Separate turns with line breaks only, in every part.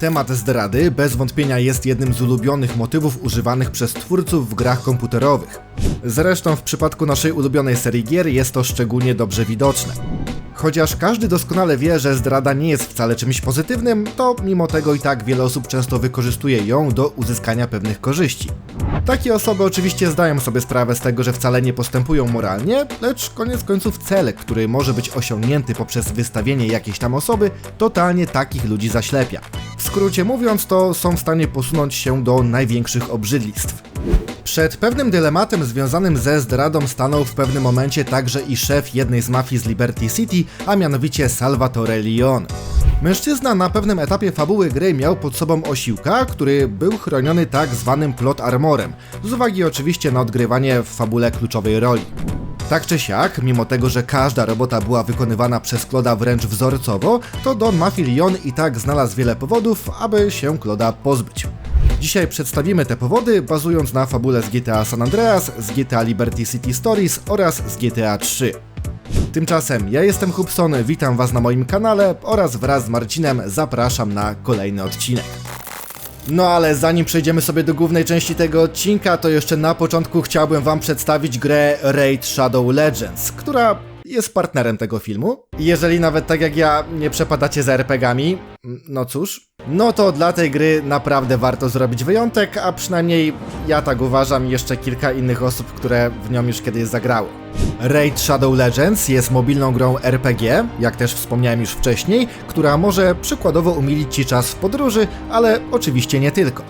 Temat zdrady bez wątpienia jest jednym z ulubionych motywów używanych przez twórców w grach komputerowych. Zresztą w przypadku naszej ulubionej serii gier jest to szczególnie dobrze widoczne. Chociaż każdy doskonale wie, że zdrada nie jest wcale czymś pozytywnym, to mimo tego i tak wiele osób często wykorzystuje ją do uzyskania pewnych korzyści. Takie osoby oczywiście zdają sobie sprawę z tego, że wcale nie postępują moralnie, lecz koniec końców cel, który może być osiągnięty poprzez wystawienie jakiejś tam osoby, totalnie takich ludzi zaślepia. W skrócie mówiąc, to są w stanie posunąć się do największych obrzydlistw. Przed pewnym dylematem związanym ze zdradą stanął w pewnym momencie także i szef jednej z mafii z Liberty City, a mianowicie Salvatore Leone. Mężczyzna na pewnym etapie fabuły gry miał pod sobą osiłka, który był chroniony tak zwanym plot armorem, z uwagi oczywiście na odgrywanie w fabule kluczowej roli. Tak czy siak, mimo tego, że każda robota była wykonywana przez Kloda wręcz wzorcowo, to Don Mafia Leon i tak znalazł wiele powodów, aby się Kloda pozbyć. Dzisiaj przedstawimy te powody, bazując na fabule z GTA San Andreas, z GTA Liberty City Stories oraz z GTA 3. Tymczasem ja jestem Hubson, witam Was na moim kanale oraz wraz z Marcinem zapraszam na kolejny odcinek. No ale zanim przejdziemy sobie do głównej części tego odcinka, to jeszcze na początku chciałbym Wam przedstawić grę Raid Shadow Legends, która jest partnerem tego filmu. Jeżeli nawet tak jak ja nie przepadacie za RPGami, no cóż, no to dla tej gry naprawdę warto zrobić wyjątek, a przynajmniej ja tak uważam i jeszcze kilka innych osób, które w nią już kiedyś zagrały. Raid Shadow Legends jest mobilną grą RPG, jak też wspomniałem już wcześniej, która może przykładowo umilić Ci czas w podróży, ale oczywiście nie tylko.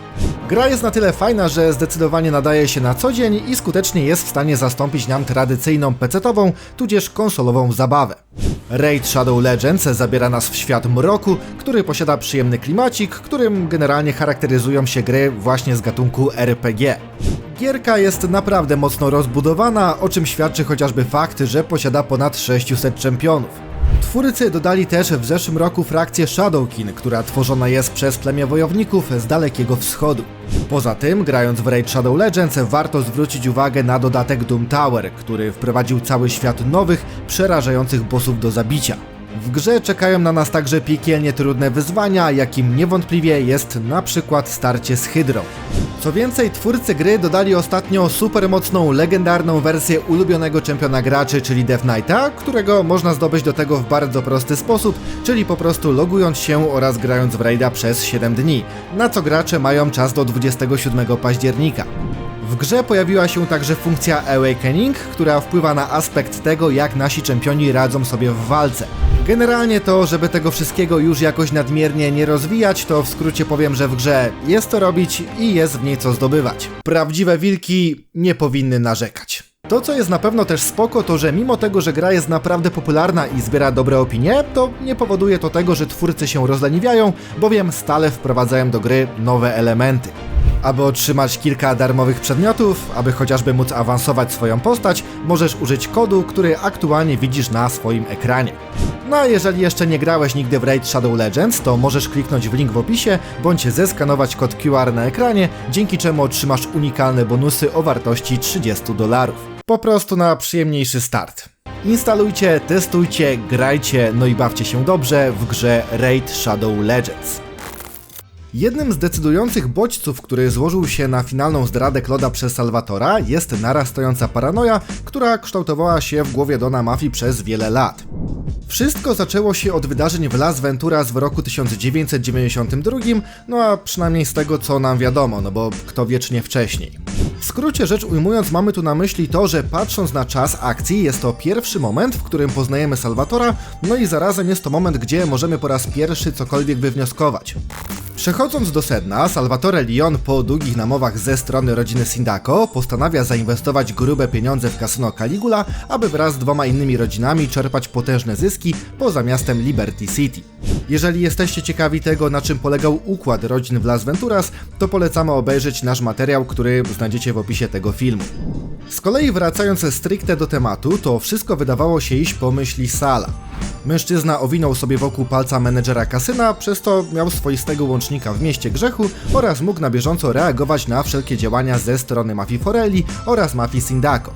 Gra jest na tyle fajna, że zdecydowanie nadaje się na co dzień i skutecznie jest w stanie zastąpić nam tradycyjną PC-ową, tudzież konsolową zabawę. Raid Shadow Legends zabiera nas w świat mroku, który posiada przyjemny klimacik, którym generalnie charakteryzują się gry właśnie z gatunku RPG. Gierka jest naprawdę mocno rozbudowana, o czym świadczy chociażby fakt, że posiada ponad 600 czempionów. Twórcy dodali też w zeszłym roku frakcję Shadowkin, która tworzona jest przez plemię wojowników z Dalekiego Wschodu. Poza tym, grając w Raid Shadow Legends, warto zwrócić uwagę na dodatek Doom Tower, który wprowadził cały świat nowych, przerażających bossów do zabicia. W grze czekają na nas także piekielnie trudne wyzwania, jakim niewątpliwie jest na przykład starcie z Hydrą. Co więcej, twórcy gry dodali ostatnio super mocną, legendarną wersję ulubionego czempiona graczy, czyli Death Knighta, którego można zdobyć do tego w bardzo prosty sposób, czyli po prostu logując się oraz grając w raida przez 7 dni, na co gracze mają czas do 27 października. W grze pojawiła się także funkcja Awakening, która wpływa na aspekt tego, jak nasi czempioni radzą sobie w walce. Generalnie to, żeby tego wszystkiego już jakoś nadmiernie nie rozwijać, to w skrócie powiem, że w grze jest to robić i jest w niej co zdobywać. Prawdziwe wilki nie powinny narzekać. To, co jest na pewno też spoko, to że mimo tego, że gra jest naprawdę popularna i zbiera dobre opinie, to nie powoduje to tego, że twórcy się rozleniwiają, bowiem stale wprowadzają do gry nowe elementy. Aby otrzymać kilka darmowych przedmiotów, aby chociażby móc awansować swoją postać, możesz użyć kodu, który aktualnie widzisz na swoim ekranie. No a jeżeli jeszcze nie grałeś nigdy w Raid Shadow Legends, to możesz kliknąć w link w opisie, bądź zeskanować kod QR na ekranie, dzięki czemu otrzymasz unikalne bonusy o wartości 30 dolarów. Po prostu na przyjemniejszy start. Instalujcie, testujcie, grajcie, no i bawcie się dobrze w grze Raid Shadow Legends. Jednym z decydujących bodźców, który złożył się na finalną zdradę Kloda przez Salvatora, jest narastająca paranoja, która kształtowała się w głowie Dona Mafii przez wiele lat. Wszystko zaczęło się od wydarzeń w Las Venturas w roku 1992, no a przynajmniej z tego co nam wiadomo, no bo kto wiecznie wcześniej. W skrócie rzecz ujmując, mamy tu na myśli to, że patrząc na czas akcji, jest to pierwszy moment, w którym poznajemy Salvatora, no i zarazem jest to moment, gdzie możemy po raz pierwszy cokolwiek wywnioskować. Przechodząc do sedna, Salvatore Leon po długich namowach ze strony rodziny Sindaco postanawia zainwestować grube pieniądze w kasyno Caligula, aby wraz z dwoma innymi rodzinami czerpać potężne zyski poza miastem Liberty City. Jeżeli jesteście ciekawi tego, na czym polegał układ rodzin w Las Venturas, to polecamy obejrzeć nasz materiał, który znajdziecie w opisie tego filmu. Z kolei wracając stricte do tematu, to wszystko wydawało się iść po myśli Sala. Mężczyzna owinął sobie wokół palca menedżera kasyna, przez to miał swoistego łącznika w mieście grzechu oraz mógł na bieżąco reagować na wszelkie działania ze strony mafii Forelli oraz mafii Sindaco.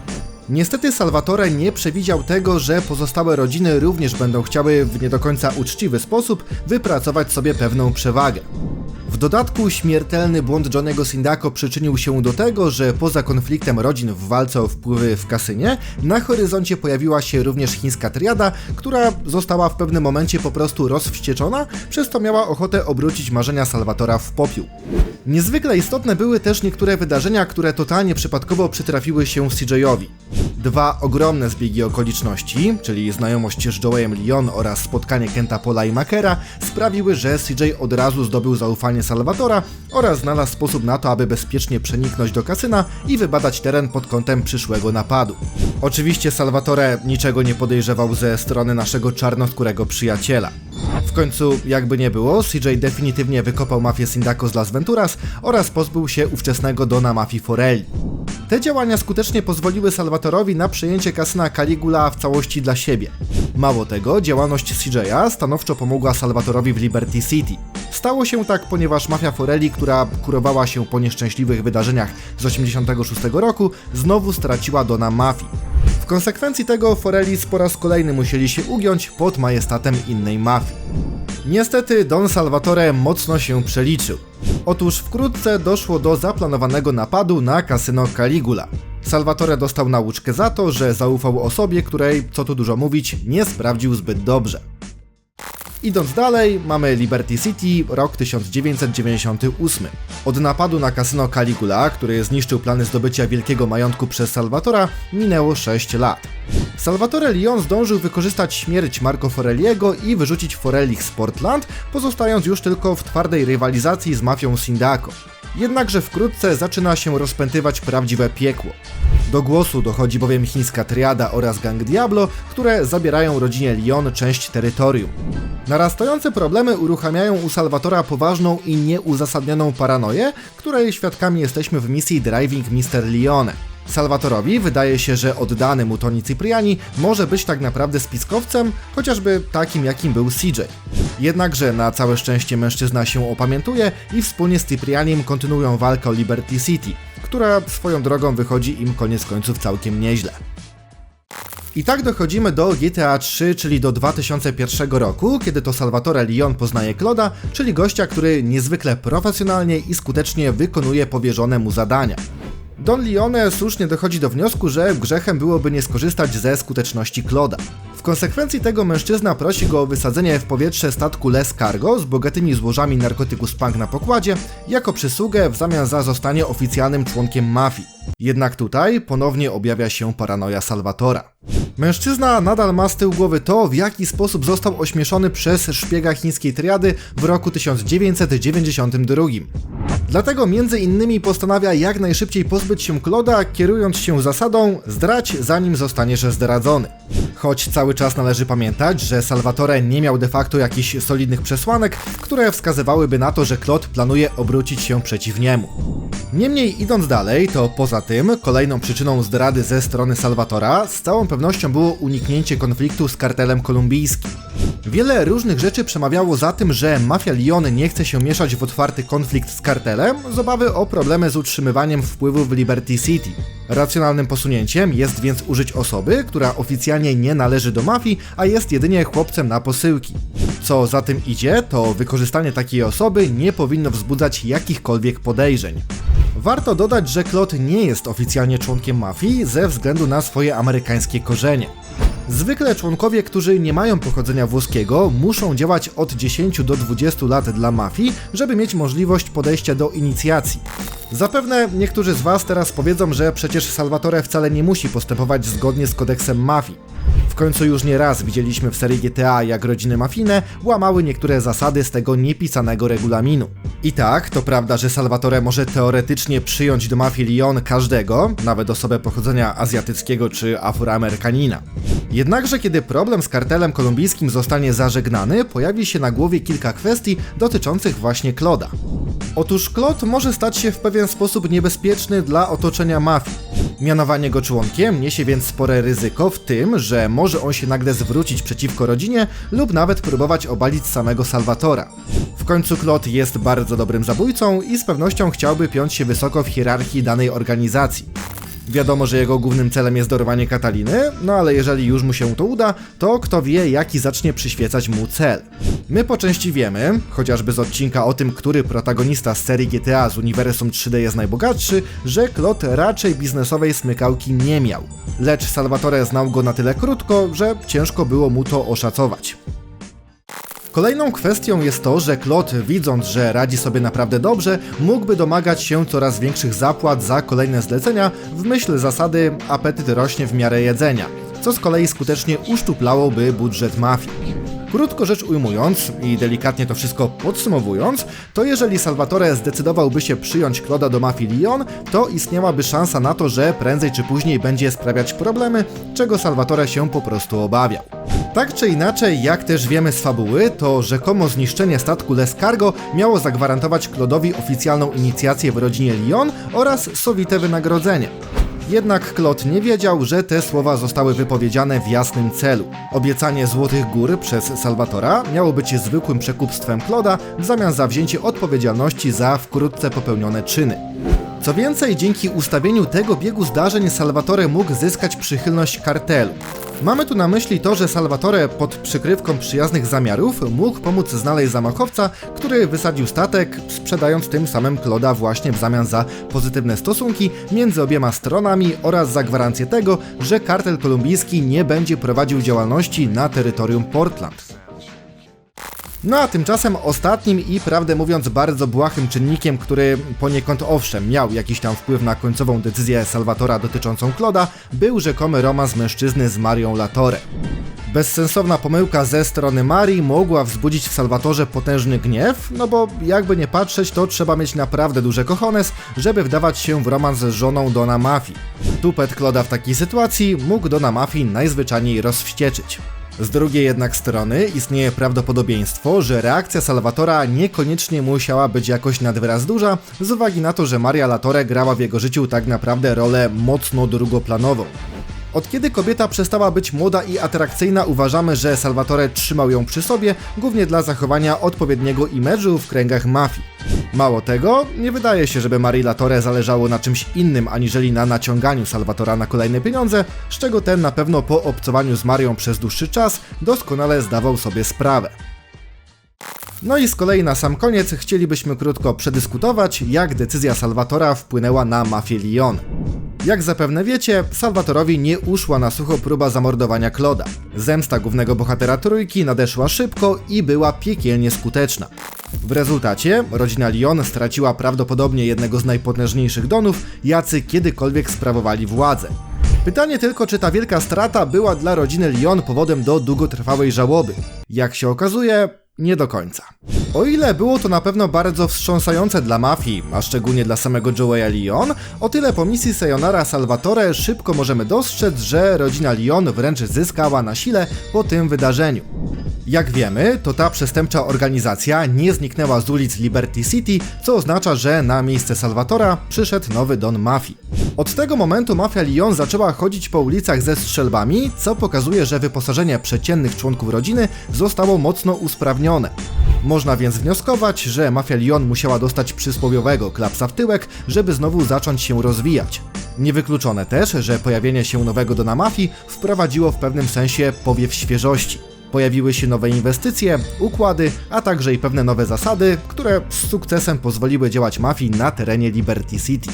Niestety Salvatore nie przewidział tego, że pozostałe rodziny również będą chciały w nie do końca uczciwy sposób wypracować sobie pewną przewagę. W dodatku śmiertelny błąd Johnego Sindako przyczynił się do tego, że poza konfliktem rodzin w walce o wpływy w kasynie, na horyzoncie pojawiła się również chińska triada, która została w pewnym momencie po prostu rozwścieczona, przez to miała ochotę obrócić marzenia Salwatora w popiół. Niezwykle istotne były też niektóre wydarzenia, które totalnie przypadkowo przytrafiły się CJ-owi. Dwa ogromne zbiegi okoliczności, czyli znajomość z Joeyem Lyon oraz spotkanie Kenta Pola i Makera, sprawiły, że CJ od razu zdobył zaufanie Salvatora oraz znalazł sposób na to, aby bezpiecznie przeniknąć do kasyna i wybadać teren pod kątem przyszłego napadu. Oczywiście Salvatore niczego nie podejrzewał ze strony naszego czarnoskórego przyjaciela. W końcu, jakby nie było, CJ definitywnie wykopał mafię Sindaco z Las Venturas oraz pozbył się ówczesnego dona mafii Forelli. Te działania skutecznie pozwoliły Salvatorowi na przejęcie kasyna Caligula w całości dla siebie. Mało tego, działalność CJ'a stanowczo pomogła Salvatorowi w Liberty City. Stało się tak, ponieważ mafia Forelli, która kurowała się po nieszczęśliwych wydarzeniach z 86 roku, znowu straciła dona mafii. W konsekwencji tego Forelis po raz kolejny musieli się ugiąć pod majestatem innej mafii. Niestety Don Salvatore mocno się przeliczył. Otóż wkrótce doszło do zaplanowanego napadu na kasyno Caligula. Salvatore dostał nauczkę za to, że zaufał osobie, której, co tu dużo mówić, nie sprawdził zbyt dobrze. Idąc dalej, mamy Liberty City, rok 1998. Od napadu na kasyno Caligula, który zniszczył plany zdobycia wielkiego majątku przez Salvatora, minęło 6 lat. Salvatore Lyon zdążył wykorzystać śmierć Marco Forelliego i wyrzucić Forellich z Portland, pozostając już tylko w twardej rywalizacji z mafią Sindaco. Jednakże wkrótce zaczyna się rozpętywać prawdziwe piekło. Do głosu dochodzi bowiem chińska triada oraz gang Diablo, które zabierają rodzinie Lyon część terytorium. Narastające problemy uruchamiają u Salvatora poważną i nieuzasadnioną paranoję, której świadkami jesteśmy w misji Driving Mr. Lione. Salvatorowi wydaje się, że oddany mu Tony Cipriani może być tak naprawdę spiskowcem, chociażby takim jakim był CJ. Jednakże na całe szczęście mężczyzna się opamiętuje i wspólnie z Ciprianim kontynuują walkę o Liberty City, która swoją drogą wychodzi im koniec końców całkiem nieźle. I tak dochodzimy do GTA 3, czyli do 2001 roku, kiedy to Salvatore Lyon poznaje Kloda, czyli gościa, który niezwykle profesjonalnie i skutecznie wykonuje powierzone mu zadania. Don Leone słusznie dochodzi do wniosku, że grzechem byłoby nie skorzystać ze skuteczności Kloda. Konsekwencji tego mężczyzna prosi go o wysadzenie w powietrze statku Les Cargo z bogatymi złożami narkotyku Spunk na pokładzie, jako przysługę w zamian za zostanie oficjalnym członkiem mafii. Jednak tutaj ponownie objawia się paranoja Salvatora. Mężczyzna nadal ma z tyłu głowy to, w jaki sposób został ośmieszony przez szpiega chińskiej triady w roku 1992. Dlatego między innymi postanawia jak najszybciej pozbyć się Kloda, kierując się zasadą zdrać zanim zostaniesz zdradzony. Choć cały czas należy pamiętać, że Salvatore nie miał de facto jakichś solidnych przesłanek, które wskazywałyby na to, że Klod planuje obrócić się przeciw niemu. Niemniej idąc dalej, to poza tym kolejną przyczyną zdrady ze strony Salvatora z całą pewnością było uniknięcie konfliktu z kartelem kolumbijskim. Wiele różnych rzeczy przemawiało za tym, że mafia Lyon nie chce się mieszać w otwarty konflikt z kartelem z obawy o problemy z utrzymywaniem wpływu w Liberty City. Racjonalnym posunięciem jest więc użyć osoby, która oficjalnie nie należy do mafii, a jest jedynie chłopcem na posyłki. Co za tym idzie, to wykorzystanie takiej osoby nie powinno wzbudzać jakichkolwiek podejrzeń. Warto dodać, że Claude nie jest oficjalnie członkiem mafii ze względu na swoje amerykańskie korzenie. Zwykle członkowie, którzy nie mają pochodzenia włoskiego, muszą działać od 10 do 20 lat dla mafii, żeby mieć możliwość podejścia do inicjacji. Zapewne niektórzy z Was teraz powiedzą, że przecież Salvatore wcale nie musi postępować zgodnie z kodeksem mafii. W końcu już nie raz widzieliśmy w serii GTA, jak rodziny mafijne łamały niektóre zasady z tego niepisanego regulaminu. I tak, to prawda, że Salvatore może teoretycznie przyjąć do mafii Lyon każdego, nawet osobę pochodzenia azjatyckiego czy afroamerykanina. Jednakże kiedy problem z kartelem kolumbijskim zostanie zażegnany, pojawi się na głowie kilka kwestii dotyczących właśnie Kloda. Otóż Klod może stać się w pewien sposób niebezpieczny dla otoczenia mafii. Mianowanie go członkiem niesie więc spore ryzyko w tym, że może on się nagle zwrócić przeciwko rodzinie lub nawet próbować obalić samego Salvatora. W końcu Klot jest bardzo dobrym zabójcą i z pewnością chciałby piąć się wysoko w hierarchii danej organizacji. Wiadomo, że jego głównym celem jest dorwanie Kataliny, no ale jeżeli już mu się to uda, to kto wie, jaki zacznie przyświecać mu cel. My po części wiemy, chociażby z odcinka o tym, który protagonista z serii GTA z uniwersum 3D jest najbogatszy, że Claude raczej biznesowej smykałki nie miał. Lecz Salvatore znał go na tyle krótko, że ciężko było mu to oszacować. Kolejną kwestią jest to, że Claude, widząc, że radzi sobie naprawdę dobrze, mógłby domagać się coraz większych zapłat za kolejne zlecenia w myśl zasady apetyt rośnie w miarę jedzenia, co z kolei skutecznie uszczuplałoby budżet mafii. Krótko rzecz ujmując i delikatnie to wszystko podsumowując, to jeżeli Salvatore zdecydowałby się przyjąć Kloda do mafii Lyon, to istniałaby szansa na to, że prędzej czy później będzie sprawiać problemy, czego Salvatore się po prostu obawiał. Tak czy inaczej, jak też wiemy z fabuły, to rzekomo zniszczenie statku Les Cargo miało zagwarantować Klodowi oficjalną inicjację w rodzinie Lyon oraz sowite wynagrodzenie. Jednak Klot nie wiedział, że te słowa zostały wypowiedziane w jasnym celu. Obiecanie Złotych Gór przez Salvatora miało być zwykłym przekupstwem Kloda w zamian za wzięcie odpowiedzialności za wkrótce popełnione czyny. Co więcej, dzięki ustawieniu tego biegu zdarzeń Salvatore mógł zyskać przychylność kartelu. Mamy tu na myśli to, że Salvatore pod przykrywką przyjaznych zamiarów mógł pomóc znaleźć zamachowca, który wysadził statek, sprzedając tym samym Kloda właśnie w zamian za pozytywne stosunki między obiema stronami oraz za gwarancję tego, że kartel kolumbijski nie będzie prowadził działalności na terytorium Portland. No a tymczasem ostatnim i prawdę mówiąc bardzo błahym czynnikiem, który poniekąd owszem miał jakiś tam wpływ na końcową decyzję Salvatora dotyczącą Kloda, był rzekomy romans mężczyzny z Marią Latore. Bezsensowna pomyłka ze strony Marii mogła wzbudzić w Salwatorze potężny gniew, no bo jakby nie patrzeć, to trzeba mieć naprawdę duże kochones, żeby wdawać się w romans z żoną Dona Mafii. Tupet Kloda w takiej sytuacji mógł Dona Mafii najzwyczajniej rozwścieczyć. Z drugiej jednak strony istnieje prawdopodobieństwo, że reakcja Salvatora niekoniecznie musiała być jakoś nadwyraz duża, z uwagi na to, że Maria Latore grała w jego życiu tak naprawdę rolę mocno drugoplanową. Od kiedy kobieta przestała być młoda i atrakcyjna, uważamy, że Salvatore trzymał ją przy sobie, głównie dla zachowania odpowiedniego imidżu w kręgach mafii. Mało tego, nie wydaje się, żeby Marii Latore zależało na czymś innym, aniżeli na naciąganiu Salvatora na kolejne pieniądze, z czego ten na pewno po obcowaniu z Marią przez dłuższy czas doskonale zdawał sobie sprawę. No i z kolei na sam koniec chcielibyśmy krótko przedyskutować, jak decyzja Salvatora wpłynęła na mafię Lyon. Jak zapewne wiecie, Salvatorowi nie uszła na sucho próba zamordowania Kloda. Zemsta głównego bohatera trójki nadeszła szybko i była piekielnie skuteczna. W rezultacie rodzina Lyon straciła prawdopodobnie jednego z najpotężniejszych donów, jacy kiedykolwiek sprawowali władzę. Pytanie tylko, czy ta wielka strata była dla rodziny Lyon powodem do długotrwałej żałoby. Jak się okazuje, nie do końca. O ile było to na pewno bardzo wstrząsające dla mafii, a szczególnie dla samego Joeya Lyon, o tyle po misji Sayonara Salvatore szybko możemy dostrzec, że rodzina Lyon wręcz zyskała na sile po tym wydarzeniu. Jak wiemy, to ta przestępcza organizacja nie zniknęła z ulic Liberty City, co oznacza, że na miejsce Salvatora przyszedł nowy don mafii. Od tego momentu mafia Lyon zaczęła chodzić po ulicach ze strzelbami, co pokazuje, że wyposażenie przeciętnych członków rodziny zostało mocno usprawnione. Można więc wnioskować, że mafia Lyon musiała dostać przysłowiowego klapsa w tyłek, żeby znowu zacząć się rozwijać. Niewykluczone też, że pojawienie się nowego dona mafii wprowadziło w pewnym sensie powiew świeżości. Pojawiły się nowe inwestycje, układy, a także i pewne nowe zasady, które z sukcesem pozwoliły działać mafii na terenie Liberty City.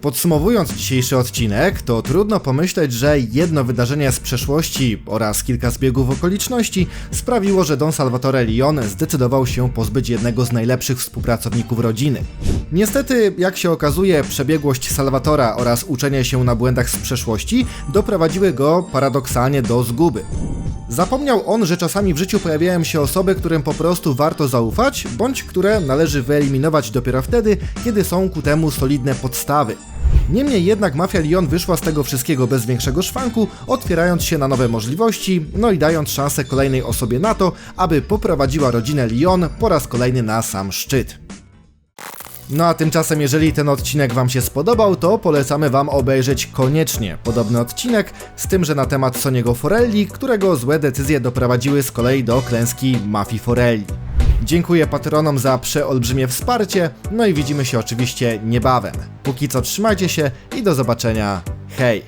Podsumowując dzisiejszy odcinek, to trudno pomyśleć, że jedno wydarzenie z przeszłości oraz kilka zbiegów okoliczności sprawiło, że Don Salvatore Leon zdecydował się pozbyć jednego z najlepszych współpracowników rodziny. Niestety, jak się okazuje, przebiegłość Salvatora oraz uczenie się na błędach z przeszłości doprowadziły go paradoksalnie do zguby. Zapomniał on, że czasami w życiu pojawiają się osoby, którym po prostu warto zaufać, bądź które należy wyeliminować dopiero wtedy, kiedy są ku temu solidne podstawy. Niemniej jednak mafia Lyon wyszła z tego wszystkiego bez większego szwanku, otwierając się na nowe możliwości, no i dając szansę kolejnej osobie na to, aby poprowadziła rodzinę Lyon po raz kolejny na sam szczyt. No a tymczasem, jeżeli ten odcinek Wam się spodobał, to polecamy Wam obejrzeć koniecznie podobny odcinek, z tym, że na temat Soniego Forelli, którego złe decyzje doprowadziły z kolei do klęski mafii Forelli. Dziękuję patronom za przeolbrzymie wsparcie, no i widzimy się oczywiście niebawem. Póki co trzymajcie się i do zobaczenia. Hej!